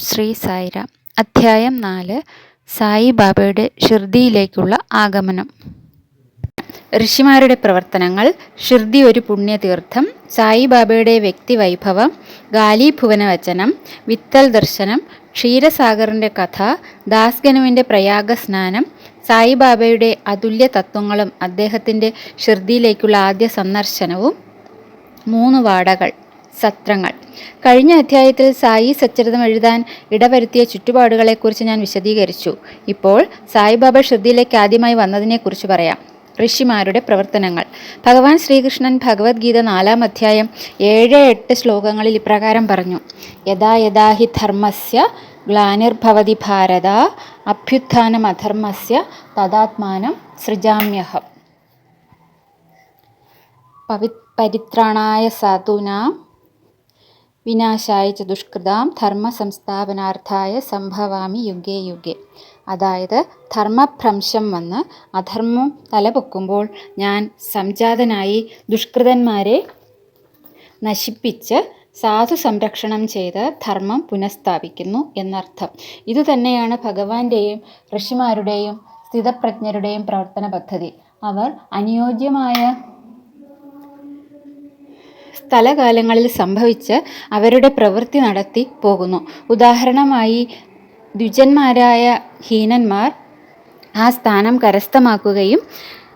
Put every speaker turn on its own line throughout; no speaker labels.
ശ്രീ സായിരാം. അധ്യായം നാല് സായി ബാബയുടെ ഷിർദിയിലേക്കുള്ള ആഗമനം. ഋഷിമാരുടെ പ്രവർത്തനങ്ങൾ ഷിർദി ഒരു പുണ്യതീർത്ഥം സായിബാബയുടെ വ്യക്തിവൈഭവം ഗാലീഭുവനവചനം വിത്തൽ ദർശനം ക്ഷീരസാഗറിന്റെ കഥ ദാസ്ഗനുവിന്റെ പ്രയാഗ സ്നാനം സായിബാബയുടെ അതുല്യ തത്വങ്ങളും അദ്ദേഹത്തിന്റെ ഷിർദിയിലേക്കുള്ള ആദ്യ സന്ദർശനവും മൂന്ന് വാടകൾ സത്രങ്ങൾ. കഴിഞ്ഞ അധ്യായത്തിൽ സായി സച്ചരിതം എഴുതാൻ ഇടവരുത്തിയ ചുറ്റുപാടുകളെക്കുറിച്ച് ഞാൻ വിശദീകരിച്ചു. ഇപ്പോൾ സായിബാബ ശ്രദ്ധയിലേക്ക് ആദ്യമായി വന്നതിനെക്കുറിച്ച് പറയാം. ഋഷിമാരുടെ പ്രവർത്തനങ്ങൾ. ഭഗവാൻ ശ്രീകൃഷ്ണൻ ഭഗവത്ഗീത നാലാം അധ്യായം ഏഴ് എട്ട് ശ്ലോകങ്ങളിൽ ഇപ്രകാരം പറഞ്ഞു. യഥാ യഥാ ഹി ധർമ്മസ്യ ഗ്ലാനിർഭവതി ഭാരത അഭ്യുത്ഥാനം അധർമ്മസ്യ തഥാത്മാനം സൃജാമ്യഹം. പവി പരിത്രാണായ സാധൂനാം വിനാശായ ച ദുഷ്കൃതാം ധർമ്മ സംസ്ഥാപനാർത്ഥായ സംഭവാമി യുഗേ യുഗേ. അതായത് ധർമ്മഭ്രംശം വന്ന് അധർമ്മം തലപൊക്കുമ്പോൾ ഞാൻ സംജാതനായി ദുഷ്കൃതന്മാരെ നശിപ്പിച്ച് സാധു സംരക്ഷണം ചെയ്ത് ധർമ്മം പുനഃസ്ഥാപിക്കുന്നു എന്നർത്ഥം. ഇതുതന്നെയാണ് ഭഗവാന്റെയും ഋഷിമാരുടെയും സ്ഥിതപ്രജ്ഞരുടെയും പ്രവർത്തന പദ്ധതി. അവർ അനുയോജ്യമായ സ്ഥലകാലങ്ങളിൽ സംഭവിച്ച് അവരുടെ പ്രവൃത്തി നടത്തി പോകുന്നു. ഉദാഹരണമായി ദ്വിജന്മാരായ ഹീനന്മാർ ആ സ്ഥാനം കരസ്ഥമാക്കുകയും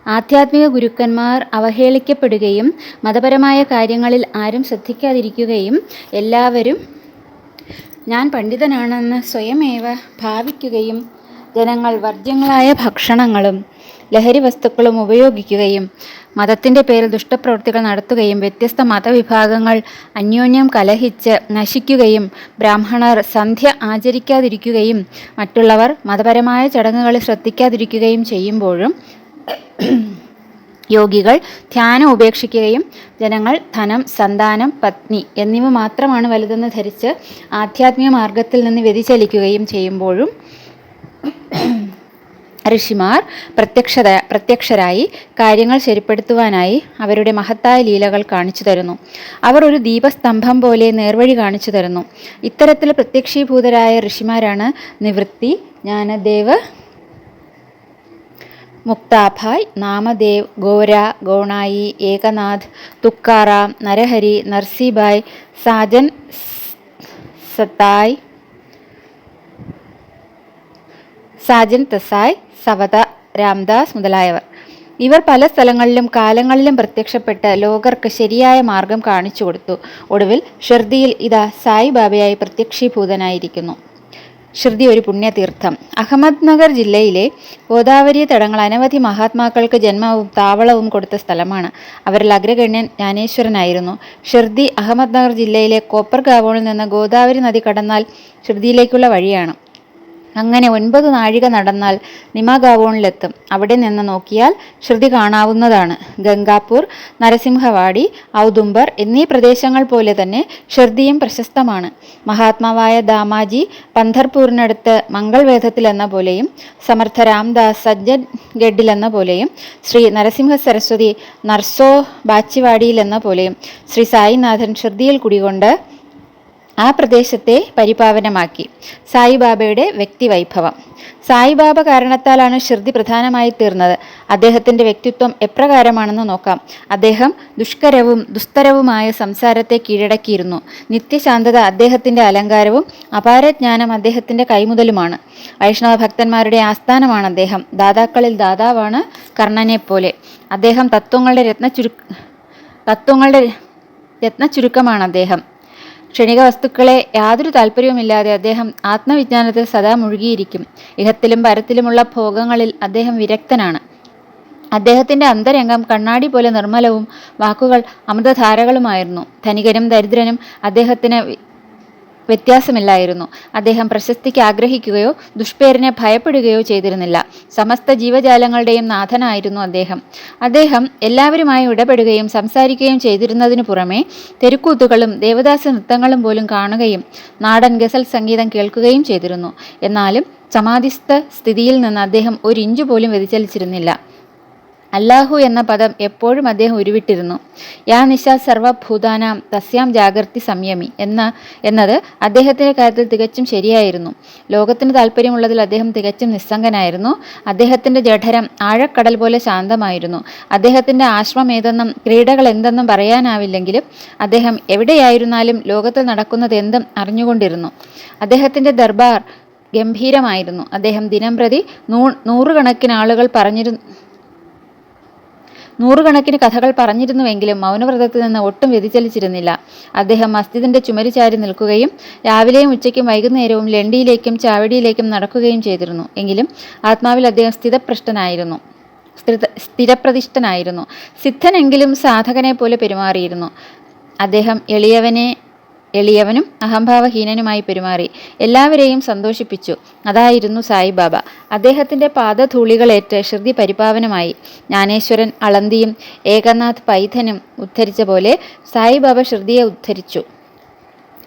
ആധ്യാത്മിക ഗുരുക്കന്മാർ അവഹേളിക്കപ്പെടുകയും മതപരമായ കാര്യങ്ങളിൽ ആരും ശ്രദ്ധിക്കാതിരിക്കുകയും എല്ലാവരും ഞാൻ പണ്ഡിതനാണെന്ന് സ്വയമേവ ഭാവിക്കുകയും ജനങ്ങൾ വർജ്യങ്ങളായ ഭക്ഷണങ്ങളും ലഹരി വസ്തുക്കളും ഉപയോഗിക്കുകയും മതത്തിന്റെ പേരിൽ ദുഷ്ടപ്രവൃത്തികൾ നടത്തുകയും വ്യത്യസ്ത മതവിഭാഗങ്ങൾ അന്യോന്യം കലഹിച്ച് നശിക്കുകയും ബ്രാഹ്മണർ സന്ധ്യ ആചരിക്കാതിരിക്കുകയും മറ്റുള്ളവർ മതപരമായ ചടങ്ങുകളിൽ ശ്രദ്ധിക്കാതിരിക്കുകയും ചെയ്യുമ്പോഴും യോഗികൾ ധ്യാനം ഉപേക്ഷിക്കുകയും ജനങ്ങൾ ധനം സന്താനം പത്നി എന്നിവ മാത്രമാണ് വലുതെന്ന് ധരിച്ച് ആധ്യാത്മിക മാർഗത്തിൽ നിന്ന് വ്യതിചലിക്കുകയും ചെയ്യുമ്പോഴും ഋഷിമാർ പ്രത്യക്ഷത പ്രത്യക്ഷരായി കാര്യങ്ങൾ ശരിപ്പെടുത്തുവാനായി അവരുടെ മഹത്തായ ലീലകൾ കാണിച്ചു തരുന്നു. അവർ ഒരു ദീപസ്തംഭം പോലെ നേർവഴി കാണിച്ചു തരുന്നു. ഇത്തരത്തിൽ പ്രത്യക്ഷീഭൂതരായ ഋഷിമാരാണ് നിവൃത്തി ജ്ഞാനദേവ് മുക്താഭായ് നാമദേവ് ഗോര ഗോണായി ഏകനാഥ് തുക്കാറാം നരഹരി നർസിബായ് സാജൻ സത്തായ് സാജൻ തസായ് സവത രാംദാസ് മുതലായവർ. ഇവർ പല സ്ഥലങ്ങളിലും കാലങ്ങളിലും പ്രത്യക്ഷപ്പെട്ട് ലോകർക്ക് ശരിയായ മാർഗം കാണിച്ചു കൊടുത്തു. ഒടുവിൽ ഷിർദിയിൽ ഇതാ സായി ബാബയായി പ്രത്യക്ഷീഭൂതനായിരിക്കുന്നു. ഷിർദി ഒരു പുണ്യതീർത്ഥം. അഹമ്മദ് നഗർ ജില്ലയിലെ ഗോദാവരി തടങ്ങൾ അനവധി മഹാത്മാക്കൾക്ക് ജന്മവും താവളവും കൊടുത്ത സ്ഥലമാണ്. അവരിൽ അഗ്രഗണ്യൻ ജ്ഞാനേശ്വരനായിരുന്നു. ഷിർദി അഹമ്മദ് നഗർ ജില്ലയിലെ കോപ്പർ ഗാവോണിൽ നിന്ന് ഗോദാവരി നദി കടന്നാൽ ഷിർദിയിലേക്കുള്ള വഴിയാണ്. അങ്ങനെ ഒൻപത് നാഴിക നടന്നാൽ നിമാഗാവോണിലെത്തും. അവിടെ നിന്ന് നോക്കിയാൽ ശ്രുതി കാണാവുന്നതാണ്. ഗംഗാപൂർ നരസിംഹവാടി ഔദുംബർ എന്നീ പ്രദേശങ്ങൾ പോലെ തന്നെ ഷിർദിയും പ്രശസ്തമാണ്. മഹാത്മാവായ ദാമാജി പന്ധർപൂരിനടുത്ത് മംഗൾവേദത്തിൽ എന്ന പോലെയും സമർത്ഥ രാംദാസ് സജ്ജൻ ഗഡിൽ എന്ന പോലെയും ശ്രീ നരസിംഹ സരസ്വതി നർസോ ബാച്ചിവാടിയിൽ എന്ന പോലെയും ശ്രീ സായിനാഥൻ ഷിർദിയിൽ കുടികൊണ്ട് ആ പ്രദേശത്തെ പരിപാവനമാക്കി. സായിബാബയുടെ വ്യക്തിവൈഭവം. സായിബാബ കാരണത്താലാണ് ഷിർദി പ്രധാനമായി തീർന്നത്. അദ്ദേഹത്തിന്റെ വ്യക്തിത്വം എപ്രകാരമാണെന്ന് നോക്കാം. അദ്ദേഹം ദുഷ്കരവും ദുസ്തരവുമായ സംസാരത്തെ കീഴടക്കിയിരുന്നു. നിത്യശാന്തത അദ്ദേഹത്തിന്റെ അലങ്കാരവും അപാരജ്ഞാനം അദ്ദേഹത്തിന്റെ കൈമുതലുമാണ്. വൈഷ്ണവ ഭക്തന്മാരുടെ ആസ്ഥാനമാണ് അദ്ദേഹം. ദാതാക്കളിൽ ദാതാവാണ് കർണനെ പോലെ. അദ്ദേഹം തത്വങ്ങളുടെ രത്നചുരു തത്വങ്ങളുടെ രത്നചുരുക്കമാണ് അദ്ദേഹം. ക്ഷണിക വസ്തുക്കളെ യാതൊരു താല്പര്യവുമില്ലാതെ അദ്ദേഹം ആത്മവിജ്ഞാനത്തിൽ സദാ മുഴുകിയിരിക്കും. ഇഹത്തിലും പരത്തിലുമുള്ള ഭോഗങ്ങളിൽ അദ്ദേഹം വിരക്തനാണ്. അദ്ദേഹത്തിന്റെ അന്തരംഗം കണ്ണാടി പോലെ നിർമ്മലവും വാക്കുകൾ അമൃതധാരകളുമായിരുന്നു. ധനികനും ദരിദ്രനും അദ്ദേഹത്തിന് വ്യത്യാസമില്ലായിരുന്നു. അദ്ദേഹം പ്രശസ്തിക്ക് ആഗ്രഹിക്കുകയോ ദുഷ്പേരിനെ ഭയപ്പെടുകയോ ചെയ്തിരുന്നില്ല. സമസ്ത ജീവജാലങ്ങളുടെയും നാഥനായിരുന്നു അദ്ദേഹം. അദ്ദേഹം എല്ലാവരുമായി ഇടപെടുകയും സംസാരിക്കുകയും ചെയ്തിരുന്നതിനു പുറമെ തെരുക്കൂത്തുകളും ദേവദാസ നൃത്തങ്ങളും പോലും കാണുകയും നാടൻ ഗസൽ സംഗീതം കേൾക്കുകയും ചെയ്തിരുന്നു. എന്നാലും സമാധിസ്ഥ സ്ഥിതിയിൽ നിന്ന് അദ്ദേഹം ഒരു പോലും വ്യതിചലിച്ചിരുന്നില്ല. അല്ലാഹു എന്ന പദം എപ്പോഴും അദ്ദേഹം ഉരുവിട്ടിരുന്നു. യാ നിശ സർവഭൂതാനാം തസ്യാം ജാഗ്രതി സംയമി എന്ന എന്നത് അദ്ദേഹത്തിന്റെ കാര്യത്തിൽ തികച്ചും ശരിയായിരുന്നു. ലോകത്തിന് താല്പര്യമുള്ളതിൽ അദ്ദേഹം തികച്ചും നിസ്സംഗനായിരുന്നു. അദ്ദേഹത്തിന്റെ ജഠരം ആഴക്കടൽ പോലെ ശാന്തമായിരുന്നു. അദ്ദേഹത്തിന്റെ ആശ്രമം ഏതെന്നും ക്രീഡകൾ എന്തെന്നും പറയാനാവില്ലെങ്കിലും അദ്ദേഹം എവിടെയായിരുന്നാലും ലോകത്തിൽ നടക്കുന്നത് എന്തും അറിഞ്ഞുകൊണ്ടിരുന്നു. അദ്ദേഹത്തിന്റെ ദർബാർ ഗംഭീരമായിരുന്നു. അദ്ദേഹം ദിനംപ്രതി നൂ നൂറുകണക്കിന് ആളുകൾ പറഞ്ഞിരുന്നു നൂറുകണക്കിന് കഥകൾ പറഞ്ഞിരുന്നുവെങ്കിലും മൗനവ്രതത്തിൽ നിന്ന് ഒട്ടും വ്യതിചലിച്ചിരുന്നില്ല. അദ്ദേഹം മസ്ജിദിന്റെ ചുമരി ചാരി നിൽക്കുകയും രാവിലെയും ഉച്ചയ്ക്കും വൈകുന്നേരവും ലണ്ടിയിലേക്കും ചാവടിയിലേക്കും നടക്കുകയും ചെയ്തിരുന്നു. എങ്കിലും ആത്മാവിൽ അദ്ദേഹം സ്ഥിതപ്രഷ്ടനായിരുന്നു. സ്ഥിര സ്ഥിരപ്രതിഷ്ഠനായിരുന്നു. സിദ്ധനെങ്കിലും സാധകനെ പോലെ പെരുമാറിയിരുന്നു. അദ്ദേഹം എളിയവനെ എളിയവനും അഹംഭാവഹീനനുമായി പെരുമാറി. എല്ലാവരെയും സന്തോഷിപ്പിച്ചു. അതായിരുന്നു സായിബാബ. അദ്ദേഹത്തിന്റെ പാദധൂളികളേറ്റ് ശ്രുതി പരിപാവനമായി. ജ്ഞാനേശ്വരൻ അളന്തിയും ഏകനാഥ് പൈഥനും ഉദ്ധരിച്ച പോലെ സായിബാബ ശ്രുതിയെ ഉദ്ധരിച്ചു.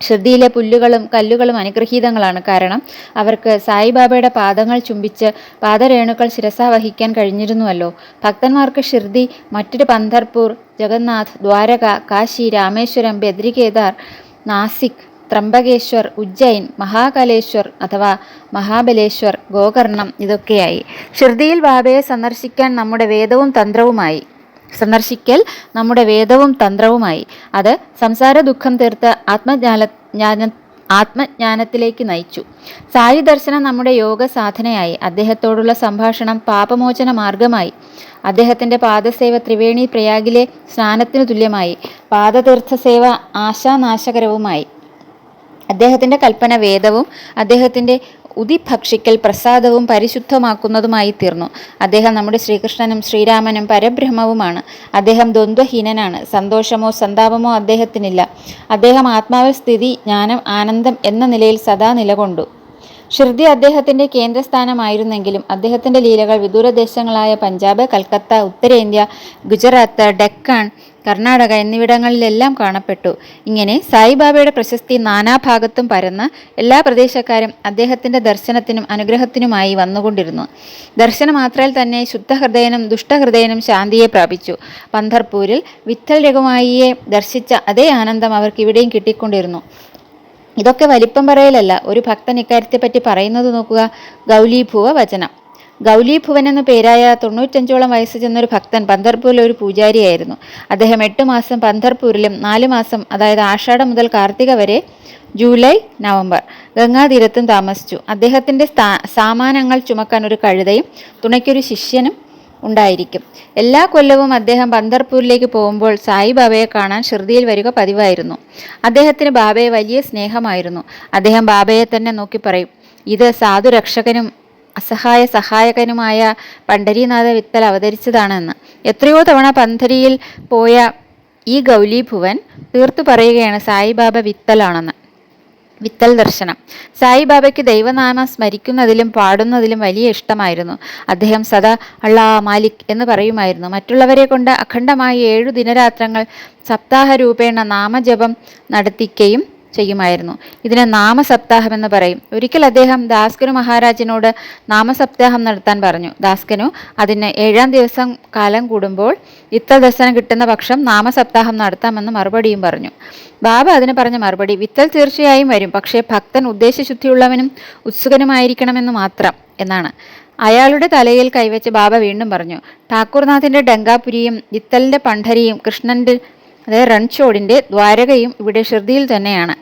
ശ്രുതിയിലെ പുല്ലുകളും കല്ലുകളും അനുഗ്രഹീതങ്ങളാണ്. കാരണം അവർക്ക് സായിബാബയുടെ പാദങ്ങൾ ചുംബിച്ച് പാദരേണുക്കൾ ശിരസ വഹിക്കാൻ കഴിഞ്ഞിരുന്നുവല്ലോ. ഭക്തന്മാർക്ക് ഷിർദി മറ്റൊരു പന്തർപൂർ ജഗന്നാഥ് ദ്വാരക കാശി രാമേശ്വരം ബദ്രികേദാർ നാസിക് ത്രംബകേശ്വർ ഉജ്ജയിൻ മഹാകലേശ്വർ അഥവാ മഹാബലേശ്വർ ഗോകർണം ഇതൊക്കെയായി. ഷിർദിയിൽ ബാബയെ സന്ദർശിക്കാൻ നമ്മുടെ വേദവും തന്ത്രവുമായി. സന്ദർശിക്കൽ നമ്മുടെ വേദവും തന്ത്രവുമായി. അത് സംസാര ദുഃഖം തീർത്ത് ആത്മജ്ഞാന ജ്ഞാന ആത്മജ്ഞാനത്തിലേക്ക് നയിച്ചു. സായി ദർശനം നമ്മുടെ യോഗ സാധനയായി അദ്ദേഹത്തോടുള്ള സംഭാഷണം പാപമോചന മാർഗമായി. അദ്ദേഹത്തിന്റെ പാദസേവ ത്രിവേണി പ്രയാഗിലെ സ്നാനത്തിനു തുല്യമായി. പാദതീർത്ഥ സേവ ആശാനാശകരവുമായി. അദ്ദേഹത്തിന്റെ കൽപ്പന വേദവും അദ്ദേഹത്തിന്റെ ഉതി ഭക്ഷിക്കൽ പ്രസാദവും പരിശുദ്ധമാക്കുന്നതുമായി തീർന്നു. അദ്ദേഹം നമ്മുടെ ശ്രീകൃഷ്ണനും ശ്രീരാമനും പരബ്രഹ്മവുമാണ്. അദ്ദേഹം ദ്വന്ദ്വഹീനനാണ്. സന്തോഷമോ സന്താപമോ അദ്ദേഹത്തിനില്ല. അദ്ദേഹം ആത്മാവ് സ്ഥിതി ജ്ഞാനം ആനന്ദം എന്ന നിലയിൽ സദാ നിലകൊണ്ടു. ഷിർദി അദ്ദേഹത്തിന്റെ കേന്ദ്രസ്ഥാനമായിരുന്നെങ്കിലും അദ്ദേഹത്തിന്റെ ലീലകൾ വിദൂരദേശങ്ങളായ പഞ്ചാബ് കൽക്കത്ത ഉത്തരേന്ത്യ ഗുജറാത്ത് ഡെക്കാൻ കർണാടക എന്നിവിടങ്ങളിലെല്ലാം കാണപ്പെട്ടു. ഇങ്ങനെ സായിബാബയുടെ പ്രശസ്തി നാനാഭാഗത്തും പരന്ന് എല്ലാ പ്രദേശക്കാരും അദ്ദേഹത്തിന്റെ ദർശനത്തിനും അനുഗ്രഹത്തിനുമായി വന്നുകൊണ്ടിരുന്നു. ദർശനമാത്രയിൽ തന്നെ ശുദ്ധഹൃദയനും ദുഷ്ടഹൃദയനും ശാന്തിയെ പ്രാപിച്ചു. പന്തർപൂരിൽ വിത്തൽ രഘുമായിയെ ദർശിച്ച അതേ ആനന്ദം അവർക്ക് ഇവിടെയും കിട്ടിക്കൊണ്ടിരുന്നു. ഇതൊക്കെ വലിപ്പം പറയലല്ല. ഒരു ഭക്തൻ ഇക്കാര്യത്തെപ്പറ്റി പറയുന്നത് നോക്കുക. ഗൗലീഭുവ വചനം. ഗൗലീഭുവൻ എന്ന പേരായ തൊണ്ണൂറ്റഞ്ചോളം വയസ്സ് ചെന്നൊരു ഭക്തൻ പന്തർപൂരിലെ ഒരു പൂജാരിയായിരുന്നു. അദ്ദേഹം എട്ട് മാസം പന്തർപൂരിലും നാല് മാസം അതായത് ആഷാഢം മുതൽ കാർത്തിക വരെ ജൂലൈ നവംബർ ഗംഗാതീരത്തും താമസിച്ചു. അദ്ദേഹത്തിന്റെ സാമാനങ്ങൾ ചുമക്കാൻ ഒരു കഴുതയും തുണയ്ക്കൊരു ശിഷ്യനും ഉണ്ടായിരിക്കും. എല്ലാ കൊല്ലവും അദ്ദേഹം പന്തർപൂരിലേക്ക് പോകുമ്പോൾ സായി ബാബയെ കാണാൻ ഷിർദിയിൽ വരിക പതിവായിരുന്നു. അദ്ദേഹത്തിന് ബാബയെ വലിയ സ്നേഹമായിരുന്നു. അദ്ദേഹം ബാബയെ തന്നെ നോക്കി പറയും ഇത് സാധുരക്ഷകനും അസഹായ സഹായകനുമായ പണ്ഡരീനാഥ വിത്തൽ അവതരിച്ചതാണെന്ന്. എത്രയോ തവണ പന്തരിയിൽ പോയ ഈ ഗൗലീഭുവൻ തീർത്തു പറയുകയാണ് സായിബാബ വിത്തലാണെന്ന്. വിത്തൽ ദർശനം. സായിബാബയ്ക്ക് ദൈവനാമം സ്മരിക്കുന്നതിലും പാടുന്നതിലും വലിയ ഇഷ്ടമായിരുന്നു. അദ്ദേഹം സദാ അള്ളാ മാലിക് എന്ന് പറയുമായിരുന്നു. മറ്റുള്ളവരെ കൊണ്ട് അഖണ്ഡമായി ഏഴു ദിനരാത്രങ്ങൾ സപ്താഹ രൂപേണ നാമജപം നടത്തിക്കുകയും ചെയ്യുമായിരുന്നു. ഇതിനെ നാമസപ്താഹം എന്ന് പറയും. ഒരിക്കൽ അദ്ദേഹം ദാസ്കനു മഹാരാജിനോട് നാമസപ്താഹം നടത്താൻ പറഞ്ഞു. ദാസ്കനു അതിന് ഏഴാം ദിവസം കാലം കൂടുമ്പോൾ ഇത്ര ദർശനം കിട്ടുന്ന പക്ഷം നാമസപ്താഹം നടത്താമെന്ന് മറുപടിയും പറഞ്ഞു. ബാബ അതിന് പറഞ്ഞ മറുപടി വിത്തൽ തീർച്ചയായും വരും. പക്ഷേ ഭക്തൻ ഉദ്ദേശശുദ്ധിയുള്ളവനും ഉത്സുകനുമായിരിക്കണമെന്ന് മാത്രം എന്നാണ്. അയാളുടെ തലയിൽ കൈവച്ച് ബാബ വീണ്ടും പറഞ്ഞു ഠാക്കൂർനാഥിന്റെ ഡങ്കാപുരിയും വിത്തലിന്റെ പണ്ഡരിയും കൃഷ്ണന്റെ അതായത് റൺഷോഡിന്റെ ദ്വാരകയും ഇവിടെ ഷിർദിയിൽ തന്നെയാണ്.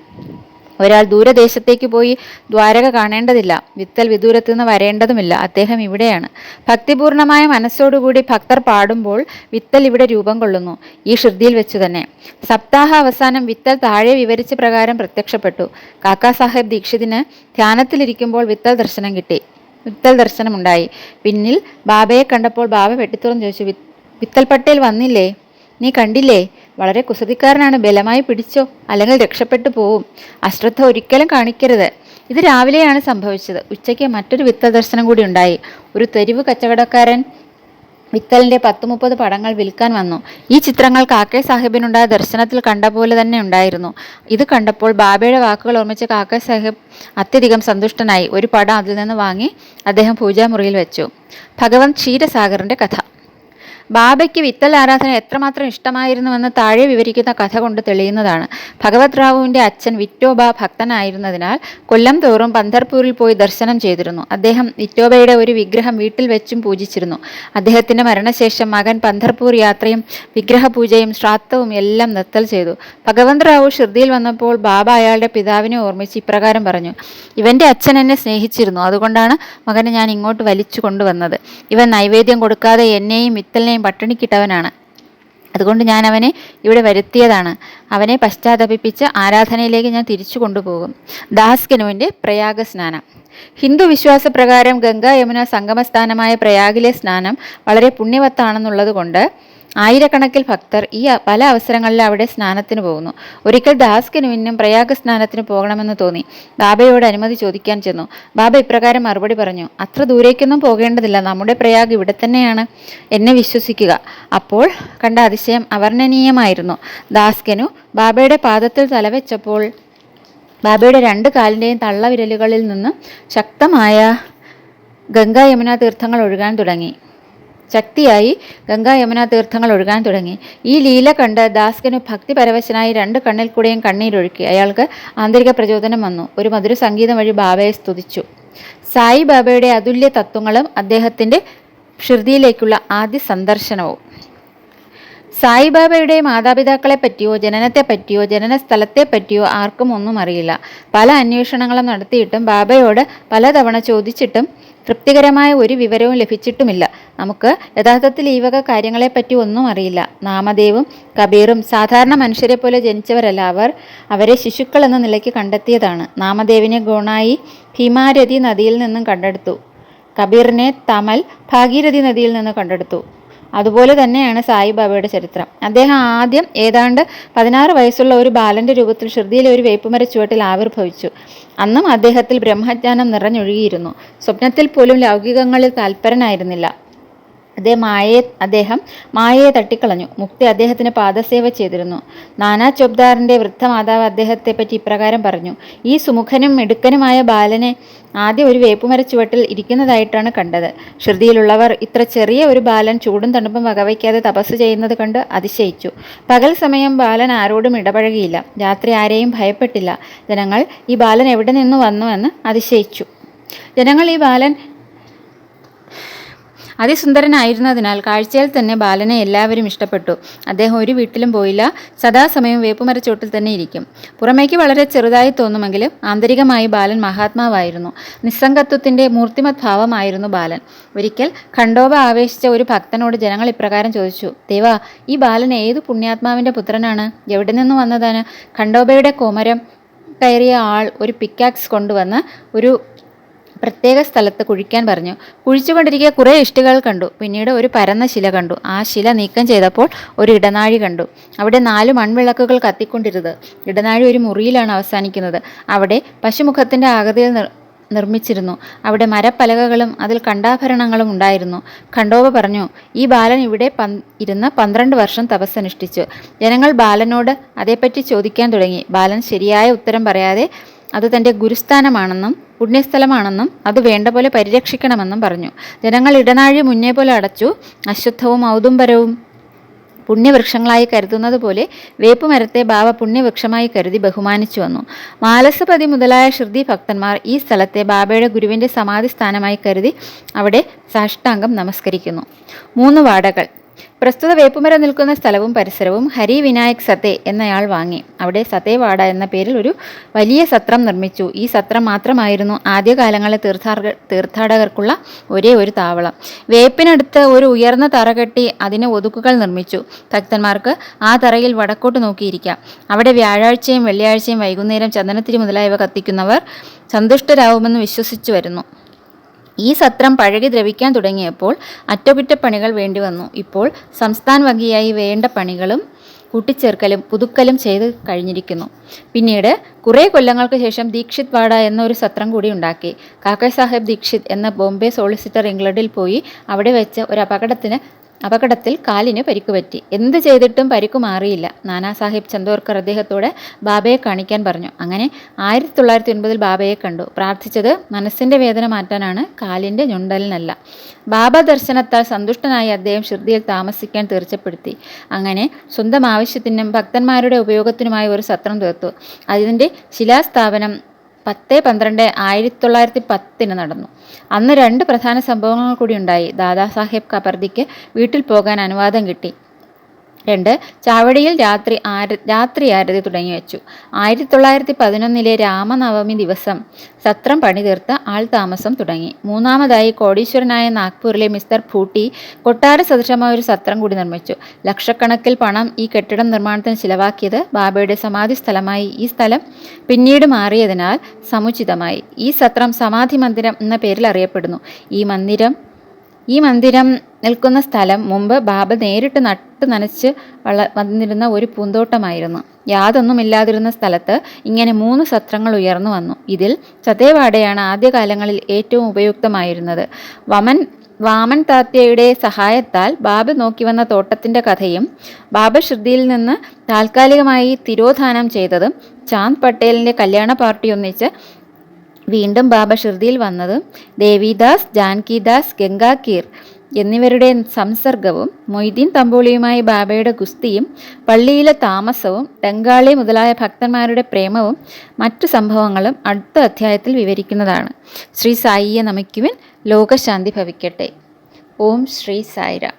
ഒരാൾ ദൂരദേശത്തേക്ക് പോയി ദ്വാരക കാണേണ്ടതില്ല. വിത്തൽ വിദൂരത്ത് നിന്ന് വരേണ്ടതുമില്ല. അദ്ദേഹം ഇവിടെയാണ്. ഭക്തിപൂർണമായ മനസ്സോടുകൂടി ഭക്തർ പാടുമ്പോൾ വിത്തൽ ഇവിടെ രൂപം കൊള്ളുന്നു. ഈ ഷിർദിയിൽ വെച്ചു തന്നെ. സപ്താഹ അവസാനം വിത്തൽ താഴെ വിവരിച്ച പ്രകാരം പ്രത്യക്ഷപ്പെട്ടു. കാക്കാ സാഹേബ് ദീക്ഷിതിന് ധ്യാനത്തിലിരിക്കുമ്പോൾ വിത്തൽ ദർശനം കിട്ടി. വിത്തൽ ദർശനമുണ്ടായി. പിന്നിൽ ബാബയെ കണ്ടപ്പോൾ ബാബ വെട്ടിത്തുറന്ന് ചോദിച്ചു വിത്തൽ പട്ടേൽ വന്നില്ലേ? നീ കണ്ടില്ലേ? വളരെ കുസൃതിക്കാരനാണ്. ബലമായി പിടിച്ചോ അല്ലെങ്കിൽ രക്ഷപ്പെട്ടു പോവും. അശ്രദ്ധ ഒരിക്കലും കാണിക്കരുത്. ഇത് രാവിലെയാണ് സംഭവിച്ചത്. ഉച്ചയ്ക്ക് മറ്റൊരു വിത്ത ദർശനം കൂടി ഉണ്ടായി. ഒരു തെരുവ് കച്ചവടക്കാരൻ വിത്തലിന്റെ പത്ത് മുപ്പത് പടങ്ങൾ വിൽക്കാൻ വന്നു. ഈ ചിത്രങ്ങൾ കാക്കെ സാഹിബിനുണ്ടായ ദർശനത്തിൽ കണ്ട പോലെ തന്നെ ഉണ്ടായിരുന്നു. ഇത് കണ്ടപ്പോൾ ബാബയുടെ വാക്കുകൾ ഓർമ്മിച്ച കാക്കെ സാഹിബ് അത്യധികം സന്തുഷ്ടനായി. ഒരു പടം അതിൽ നിന്ന് വാങ്ങി അദ്ദേഹം പൂജാമുറിയിൽ വെച്ചു. ഭഗവാൻ ക്ഷീരസാഗറിന്റെ കഥ. ബാബയ്ക്ക് വിത്തൽ ആരാധന എത്രമാത്രം ഇഷ്ടമായിരുന്നുവെന്ന് താഴെ വിവരിക്കുന്ന കഥ കൊണ്ട് തെളിയുന്നതാണ്. ഭഗവത് റാവുവിന്റെ അച്ഛൻ വിറ്റോബ ഭക്തനായിരുന്നതിനാൽ കൊല്ലം തോറും പന്തർപൂരിൽ പോയി ദർശനം ചെയ്തിരുന്നു. അദ്ദേഹം വിറ്റോബയുടെ ഒരു വിഗ്രഹം വീട്ടിൽ വെച്ചും പൂജിച്ചിരുന്നു. അദ്ദേഹത്തിന്റെ മരണശേഷം മകൻ പന്തർപൂർ യാത്രയും വിഗ്രഹപൂജയും ശ്രാദ്ധവും എല്ലാം നിർത്തൽ ചെയ്തു. ഭഗവന്ത് റാവു ഷിർദിയിൽ വന്നപ്പോൾ ബാബ അയാളുടെ പിതാവിനെ ഓർമ്മിച്ച് ഇപ്രകാരം പറഞ്ഞു ഇവന്റെ അച്ഛൻ എന്നെ സ്നേഹിച്ചിരുന്നു. അതുകൊണ്ടാണ് മകനെ ഞാൻ ഇങ്ങോട്ട് വലിച്ചു കൊണ്ടുവന്നത്. ഇവൻ നൈവേദ്യം കൊടുക്കാതെ എന്നെയും വിത്തലിനെയും പട്ടിണിക്കിട്ടവനാണ്. അതുകൊണ്ട് ഞാൻ അവനെ ഇവിടെ വരുത്തിയതാണ്. അവനെ പശ്ചാത്തപിപ്പിച്ച് ആരാധനയിലേക്ക് ഞാൻ തിരിച്ചു കൊണ്ടുപോകും. ദാസ്കനുവിന്റെ പ്രയാഗ സ്നാനം ഹിന്ദു വിശ്വാസപ്രകാരം ഗംഗ യമുന സംഗമസ്ഥാനമായ പ്രയാഗിലെ സ്നാനം വളരെ പുണ്യവത്താണെന്നുള്ളത് കൊണ്ട് ആയിരക്കണക്കിൽ ഭക്തർ ഈ പല അവസരങ്ങളിൽ അവിടെ സ്നാനത്തിന് പോകുന്നു. ഒരിക്കൽ ദാസ്കിന് മുന്നും പ്രയാഗ സ്നാനത്തിന് പോകണമെന്ന് തോന്നി. ബാബയോട് അനുമതി ചോദിക്കാൻ ചെന്നു. ബാബ ഇപ്രകാരം മറുപടി പറഞ്ഞു അത്ര ദൂരേക്കൊന്നും പോകേണ്ടതില്ല. നമ്മുടെ പ്രയാഗ് ഇവിടെ തന്നെയാണ്. എന്നെ വിശ്വസിക്കുക. അപ്പോൾ കണ്ട അതിശയം അവർണനീയമായിരുന്നു. ദാസ്കനു ബാബയുടെ പാദത്തിൽ തലവെച്ചപ്പോൾ ബാബയുടെ രണ്ട് കാലിന്റെയും തള്ളവിരലുകളിൽ നിന്ന് ശക്തമായ ഗംഗാ യമുന തീർത്ഥങ്ങൾ ഒഴുകാൻ തുടങ്ങി. ശക്തിയായി ഗംഗാ യമുന തീർത്ഥങ്ങൾ ഒഴുകാൻ തുടങ്ങി. ഈ ലീല കണ്ട് ദാസ്കനു ഭക്തിപരവശനായി രണ്ട് കണ്ണിൽ കൂടെയും കണ്ണീരൊഴുക്കി അയാൾക്ക് ആന്തരിക പ്രചോദനം വന്നു. ഒരു മധുര സംഗീതം വഴി ബാബയെ സ്തുതിച്ചു. സായി ബാബയുടെ അതുല്യ തത്വങ്ങളും അദ്ദേഹത്തിന്റെ ഷിർദിയിലേക്കുള്ള ആദ്യ സന്ദർശനവും. സായിബാബയുടെ മാതാപിതാക്കളെ പറ്റിയോ ജനനത്തെ പറ്റിയോ ജനന സ്ഥലത്തെ പറ്റിയോ ആർക്കും ഒന്നും അറിയില്ല. പല അന്വേഷണങ്ങളും നടത്തിയിട്ടും ബാബയോട് പലതവണ ചോദിച്ചിട്ടും തൃപ്തികരമായ ഒരു വിവരവും ലഭിച്ചിട്ടുമില്ല. നമുക്ക് യഥാർത്ഥത്തിൽ ഈ വക കാര്യങ്ങളെപ്പറ്റി ഒന്നും അറിയില്ല. നാമദേവും കബീറും സാധാരണ മനുഷ്യരെ പോലെ ജനിച്ചവരല്ല അവർ. അവരെ ശിശുക്കൾ എന്ന നിലയ്ക്ക് കണ്ടെത്തിയതാണ്. നാമദേവിനെ ഗുണായി ഭീമാരതി നദിയിൽ നിന്നും കണ്ടെടുത്തു. കബീറിനെ തമൽ ഭാഗീരഥി നദിയിൽ നിന്ന് കണ്ടെടുത്തു. അതുപോലെ തന്നെയാണ് സായിബാബയുടെ ചരിത്രം. അദ്ദേഹം ആദ്യം ഏതാണ്ട് പതിനാറ് വയസ്സുള്ള ഒരു ബാലന്റെ രൂപത്തിൽ ഷിർദിയിലെ ഒരു വേപ്പുമര ചുവട്ടിൽ ആവിർഭവിച്ചു. അന്നും അദ്ദേഹത്തിൽ ബ്രഹ്മജ്ഞാനം നിറഞ്ഞൊഴുകിയിരുന്നു. സ്വപ്നത്തിൽ പോലും ലൗകികങ്ങളിൽ താല്പരനായിരുന്നില്ല അദ്ദേഹം മായയെ അദ്ദേഹം മായയെ തട്ടിക്കളഞ്ഞു. മുക്തി അദ്ദേഹത്തിന് പാദസേവ ചെയ്തിരുന്നു. നാനാ ചൊബ്ദാറിന്റെ വൃദ്ധമാതാവ് അദ്ദേഹത്തെപ്പറ്റി ഇപ്രകാരം പറഞ്ഞു ഈ സുമുഖനും മിടുക്കനുമായ ബാലനെ ആദ്യം ഒരു വേപ്പുമര ചുവട്ടിൽ ഇരിക്കുന്നതായിട്ടാണ് കണ്ടത്. ശ്രുതിയിലുള്ളവർ ഇത്ര ചെറിയ ഒരു ബാലൻ ചൂടും തണുപ്പും വകവയ്ക്കാതെ തപസ് ചെയ്യുന്നത് കണ്ട് അതിശയിച്ചു. പകൽ സമയം ബാലൻ ആരോടും ഇടപഴകിയില്ല. രാത്രി ആരെയും ഭയപ്പെട്ടില്ല. ജനങ്ങൾ ഈ ബാലൻ എവിടെ നിന്ന് വന്നുവെന്ന് അതിശയിച്ചു. ജനങ്ങൾ ഈ ബാലൻ അതിസുന്ദരനായിരുന്നതിനാൽ കാഴ്ചയിൽ തന്നെ ബാലനെ എല്ലാവരും ഇഷ്ടപ്പെട്ടു. അദ്ദേഹം ഒരു വീട്ടിലും പോയില്ല. സദാസമയം വേപ്പുമരച്ചോട്ടിൽ തന്നെ ഇരിക്കും. പുറമേക്ക് വളരെ ചെറുതായി തോന്നുമെങ്കിലും ആന്തരികമായി ബാലൻ മഹാത്മാവായിരുന്നു. നിസ്സംഗത്വത്തിന്റെ മൂർത്തിമത് ഭാവമായിരുന്നു ബാലൻ. ഒരിക്കൽ ഖണ്ഡോബ ആവേശിച്ച ഒരു ഭക്തനോട് ജനങ്ങൾ ഇപ്രകാരം ചോദിച്ചു ദേവ ഈ ബാലൻ ഏത് പുണ്യാത്മാവിന്റെ പുത്രനാണ്? എവിടെ നിന്ന് വന്നതാണ്? ഖണ്ഡോബയുടെ കോമരം കയറിയ ആൾ ഒരു പിക്കാക്സ് കൊണ്ടുവന്ന് ഒരു പ്രത്യേക സ്ഥലത്ത് കുഴിക്കാൻ പറഞ്ഞു. കുഴിച്ചുകൊണ്ടിരിക്കുക കുറേ ഇഷ്ടികൾ കണ്ടു. പിന്നീട് ഒരു പരന്ന ശില കണ്ടു. ആ ശില നീക്കം ചെയ്തപ്പോൾ ഒരു ഇടനാഴി കണ്ടു. അവിടെ നാല് മൺവിളക്കുകൾ കത്തിക്കൊണ്ടിരുന്നത്. ഇടനാഴി ഒരു മുറിയിലാണ് അവസാനിക്കുന്നത്. അവിടെ പശുമുഖത്തിന്റെ ആകൃതിയിൽ നിർമ്മിച്ചിരുന്നു. അവിടെ മരപ്പലകകളും അതിൽ കണ്ടാഭരണങ്ങളും ഉണ്ടായിരുന്നു. ഖണ്ഡോബ പറഞ്ഞു ഈ ബാലൻ ഇവിടെ പന് ഇരുന്ന് പന്ത്രണ്ട് വർഷം തപസ്സനുഷ്ഠിച്ചു. ജനങ്ങൾ ബാലനോട് അതേപ്പറ്റി ചോദിക്കാൻ തുടങ്ങി. ബാലൻ ശരിയായ ഉത്തരം പറയാതെ അത് തന്റെ ഗുരുസ്ഥാനമാണെന്നും പുണ്യസ്ഥലമാണെന്നും അത് വേണ്ട പോലെ പരിരക്ഷിക്കണമെന്നും പറഞ്ഞു. ജനങ്ങൾ ഇടനാഴി മുന്നേ പോലെ അടച്ചു അശുദ്ധവും ഔദുംബരവും പുണ്യവൃക്ഷങ്ങളായി കരുതുന്നത് പോലെ വേപ്പുമരത്തെ ബാബ പുണ്യവൃക്ഷമായി കരുതി ബഹുമാനിച്ചു വന്നു. മാലസപതി മുതലായ ശ്രുതി ഭക്തന്മാർ ഈ സ്ഥലത്തെ ബാബയുടെ ഗുരുവിന്റെ സമാധി സ്ഥാനമായി കരുതി അവിടെ സാഷ്ടാംഗം നമസ്കരിക്കുന്നു. മൂന്ന് വാടകൾ. പ്രസ്തുത വേപ്പുമര നിൽക്കുന്ന സ്ഥലവും പരിസരവും ഹരി വിനായക് സത്തെ എന്നയാൾ വാങ്ങി. അവിടെ സതേവാട എന്ന പേരിൽ ഒരു വലിയ സത്രം നിർമ്മിച്ചു. ഈ സത്രം മാത്രമായിരുന്നു ആദ്യകാലങ്ങളിൽ തീർത്ഥാടക തീർത്ഥാടകർക്കുള്ള ഒരേ ഒരു താവളം. വേപ്പിനടുത്ത് ഒരു ഉയർന്ന തറ കെട്ടി അതിന് ഒതുക്കുകൾ നിർമ്മിച്ചു. ഭക്തന്മാർക്ക് ആ തറയിൽ വടക്കോട്ട് നോക്കിയിരിക്കാം. അവിടെ വ്യാഴാഴ്ചയും വെള്ളിയാഴ്ചയും വൈകുന്നേരം ചന്ദനത്തിരി മുതലായവ കത്തിക്കുന്നവർ സന്തുഷ്ടരാകുമെന്ന് വിശ്വസിച്ചു വരുന്നു. ഈ സത്രം പഴകി ദ്രവിക്കാൻ തുടങ്ങിയപ്പോൾ അറ്റകുറ്റപ്പണികൾ വേണ്ടി വന്നു ഇപ്പോൾ സംസ്ഥാന വകയായി വേണ്ട പണികളും കൂട്ടിച്ചേർക്കലും പുതുക്കലും ചെയ്ത് കഴിഞ്ഞിരിക്കുന്നു. പിന്നീട് കുറേ കൊല്ലങ്ങൾക്ക് ശേഷം ദീക്ഷിത് വാഡ എന്നൊരു സത്രം കൂടി ഉണ്ടാക്കി. കാക്ക സാഹേബ് ദീക്ഷിത് എന്ന ബോംബെ സോളിസിറ്റർ ഇംഗ്ലണ്ടിൽ പോയി അവിടെ വെച്ച് ഒരു അപകടത്തിന് അപകടത്തിൽ കാലിന് പരിക്കുപറ്റി എന്ത് ചെയ്തിട്ടും പരിക്കു മാറിയില്ല. നാനാസാഹിബ് ചന്ദോർക്കർ അദ്ദേഹത്തോട് ബാബയെ കാണിക്കാൻ പറഞ്ഞു. അങ്ങനെ ആയിരത്തി തൊള്ളായിരത്തി ഒൻപതിൽ ബാബയെ കണ്ടു. പ്രാർത്ഥിച്ചത് മനസ്സിന്റെ വേദന മാറ്റാനാണ് കാലിന്റെ ഞുണ്ടലിനല്ല. ബാബ ദർശനത്താൽ സന്തുഷ്ടനായി അദ്ദേഹം ഷിർദിയിൽ താമസിക്കാൻ തീർച്ചപ്പെടുത്തി. അങ്ങനെ സ്വന്തം ആവശ്യത്തിനും ഭക്തന്മാരുടെ ഉപയോഗത്തിനുമായി ഒരു സത്രം തീർത്തു. അതിന്റെ ശിലാസ്ഥാപനം പത്ത് പന്ത്രണ്ട് ആയിരത്തി തൊള്ളായിരത്തി പത്തിന് നടന്നു. അന്ന് രണ്ട് പ്രധാന സംഭവങ്ങൾ കൂടി ഉണ്ടായി. ദാദാസാഹേബ് കബർദിക്ക് വീട്ടിൽ പോകാൻ അനുവാദം കിട്ടി. രണ്ട് ചാവടിയിൽ രാത്രി ആര രാത്രി ആരതി തുടങ്ങി വെച്ചു. ആയിരത്തി തൊള്ളായിരത്തി പതിനൊന്നിലെ രാമനവമി ദിവസം സത്രം പണി തീർത്ത് ആൾ താമസം തുടങ്ങി. മൂന്നാമതായി കോടീശ്വരനായ നാഗ്പൂരിലെ മിസ്റ്റർ ഭൂട്ടി കൊട്ടാര സദൃശമായ ഒരു സത്രം കൂടി നിർമ്മിച്ചു. ലക്ഷക്കണക്കിൽ പണം ഈ കെട്ടിടം നിർമ്മാണത്തിന് ചിലവാക്കിയത് ബാബയുടെ സമാധി സ്ഥലമായി ഈ സ്ഥലം പിന്നീട് മാറിയതിനാൽ സമുചിതമായി. ഈ സത്രം സമാധി മന്ദിരം എന്ന പേരിൽ അറിയപ്പെടുന്നു. ഈ മന്ദിരം ഈ മന്ദിരം നിൽക്കുന്ന സ്ഥലം മുമ്പ് ബാബ നേരിട്ട് നട്ടു നനച്ച് വള വന്നിരുന്ന ഒരു പൂന്തോട്ടമായിരുന്നു. യാതൊന്നും ഇല്ലാതിരുന്ന സ്ഥലത്ത് ഇങ്ങനെ മൂന്ന് സത്രങ്ങൾ ഉയർന്നു വന്നു. ഇതിൽ ചതേവാടയാണ് ആദ്യകാലങ്ങളിൽ ഏറ്റവും ഉപയുക്തമായിരുന്നത്. വമൻ വാമൻ താത്യയുടെ സഹായത്താൽ ബാബ നോക്കി വന്ന തോട്ടത്തിന്റെ കഥയും ബാബ ശ്രുതിയിൽ നിന്ന് താൽക്കാലികമായി തിരോധാനം ചെയ്തതും ചാന്ദ് പട്ടേലിന്റെ കല്യാണ പാർട്ടി ഒന്നിച്ച് വീണ്ടും ബാബ ഷിർദിയിൽ വന്നത് ദേവിദാസ് ജാൻകിദാസ് ഗംഗാകീർ എന്നിവരുടെ സംസർഗവും മൊയ്തീൻ തമ്പോളിയുമായി ബാബയുടെ ഗുസ്തിയും പള്ളിയിലെ താമസവും ബംഗാളി മുതലായ ഭക്തന്മാരുടെ പ്രേമവും മറ്റു സംഭവങ്ങളും അടുത്ത അധ്യായത്തിൽ വിവരിക്കുന്നതാണ്. ശ്രീ സായിയെ നമിക്കുവിൻ ലോകശാന്തി ഭവിക്കട്ടെ. ഓം ശ്രീ സായിരാം.